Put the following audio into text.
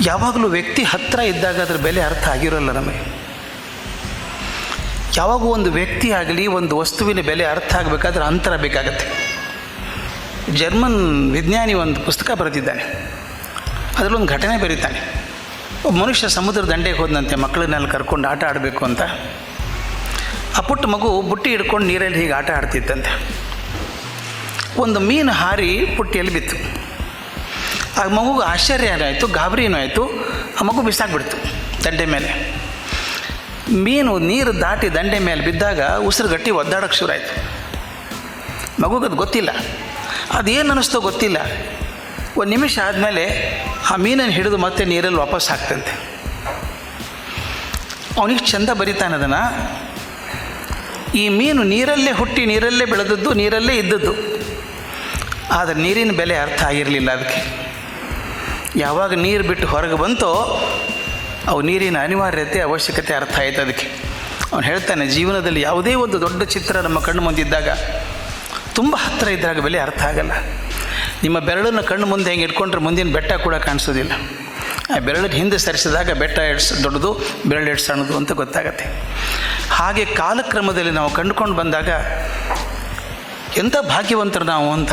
ಯಾವಾಗಲೂ ವ್ಯಕ್ತಿ ಹತ್ತಿರ ಇದ್ದಾಗ ಅದರ ಬೆಲೆ ಅರ್ಥ ಆಗಿರೋಲ್ಲ ನಮಗೆ. ಯಾವಾಗ ಒಂದು ವ್ಯಕ್ತಿ ಆಗಲಿ, ಒಂದು ವಸ್ತುವಿನ ಬೆಲೆ ಅರ್ಥ ಆಗಬೇಕಾದ್ರೆ ಅಂತರ ಬೇಕಾಗತ್ತೆ. ಜರ್ಮನ್ ವಿಜ್ಞಾನಿ ಒಂದು ಪುಸ್ತಕ ಬರೆದಿದ್ದಾನೆ. ಅದರಲ್ಲೊಂದು ಘಟನೆ ಬರೀತಾನೆ. ಒಬ್ಬ ಮನುಷ್ಯ ಸಮುದ್ರ ದಂಡೆಗೆ ಹೋದಂತೆ ಮಕ್ಕಳನ್ನೆಲ್ಲ ಕರ್ಕೊಂಡು ಆಟ ಆಡಬೇಕು ಅಂತ. ಆ ಪುಟ್ಟ ಮಗು ಬುಟ್ಟಿ ಹಿಡ್ಕೊಂಡು ನೀರಲ್ಲಿ ಹೀಗೆ ಆಟ ಆಡ್ತಿತ್ತಂತೆ. ಒಂದು ಮೀನು ಹಾರಿ ಪುಟ್ಟಿಯಲ್ಲಿ ಬಿತ್ತು. ಆ ಮಗುಗೆ ಆಶ್ಚರ್ಯ ಆಯಿತು ಗಾಬರಿನೂ ಆಯಿತು, ಆ ಮಗು ಬಿಸಾಕ್ಬಿಡ್ತು ದಂಡೆ ಮೇಲೆ. ಮೀನು ನೀರು ದಾಟಿ ದಂಡೆ ಮೇಲೆ ಬಿದ್ದಾಗ ಉಸಿರು ಗಟ್ಟಿ ಒದ್ದಾಡೋಕ್ಕೆ ಶುರು ಆಯಿತು ಮಗುಗದು ಗೊತ್ತಿಲ್ಲ. ಅದೇನು ಅನ್ನಿಸ್ತೋ ಗೊತ್ತಿಲ್ಲ. ಒಂದು ನಿಮಿಷ ಆದಮೇಲೆ ಆ ಮೀನನ್ನು ಹಿಡಿದು ಮತ್ತೆ ನೀರಲ್ಲಿ ವಾಪಸ್ ಹಾಕ್ತಂತೆ. ಅವನಿಗೆ ಚಂದ ಬರಿತಾನೆ ಅದನ್ನು. ಈ ಮೀನು ನೀರಲ್ಲೇ ಹುಟ್ಟಿ ನೀರಲ್ಲೇ ಬೆಳೆದದ್ದು, ನೀರಲ್ಲೇ ಇದ್ದದ್ದು. ಆದರೆ ನೀರಿನ ಬೆಲೆ ಅರ್ಥ ಆಗಿರಲಿಲ್ಲ ಅದಕ್ಕೆ. ಯಾವಾಗ ನೀರು ಬಿಟ್ಟು ಹೊರಗೆ ಬಂತೋ, ಅವು ನೀರಿನ ಅನಿವಾರ್ಯತೆ, ಅವಶ್ಯಕತೆ ಅರ್ಥ ಆಯ್ತು ಅದಕ್ಕೆ. ಅವನು ಹೇಳ್ತಾನೆ, ಜೀವನದಲ್ಲಿ ಯಾವುದೇ ಒಂದು ದೊಡ್ಡ ಚಿತ್ರ ನಮ್ಮ ಕಣ್ಣು ಮುಂದಿದ್ದಾಗ, ತುಂಬ ಹತ್ತಿರ ಇದ್ದಾಗ ಬೆಲೆ ಅರ್ಥ ಆಗಲ್ಲ. ನಿಮ್ಮ ಬೆರಳನ್ನು ಕಣ್ಣು ಮುಂದೆ ಹೆಂಗೆ ಇಟ್ಕೊಂಡ್ರೆ ಮುಂದಿನ ಬೆಟ್ಟ ಕೂಡ ಕಾಣಿಸೋದಿಲ್ಲ. ಆ ಬೆರಳಿಗೆ ಹಿಂದೆ ಸರಿಸಿದಾಗ ಬೆಟ್ಟ ಎಡ್ಸ್ ದೊಡ್ಡದು, ಬೆರಳು ಎಡ್ಸ್ ಸಣ್ಣದು ಅಂತ ಗೊತ್ತಾಗತ್ತೆ. ಹಾಗೆ ಕಾಲಕ್ರಮದಲ್ಲಿ ನಾವು ಕಂಡುಕೊಂಡು ಬಂದಾಗ ಎಂಥ ಭಾಗ್ಯವಂತರು ನಾವು ಅಂತ.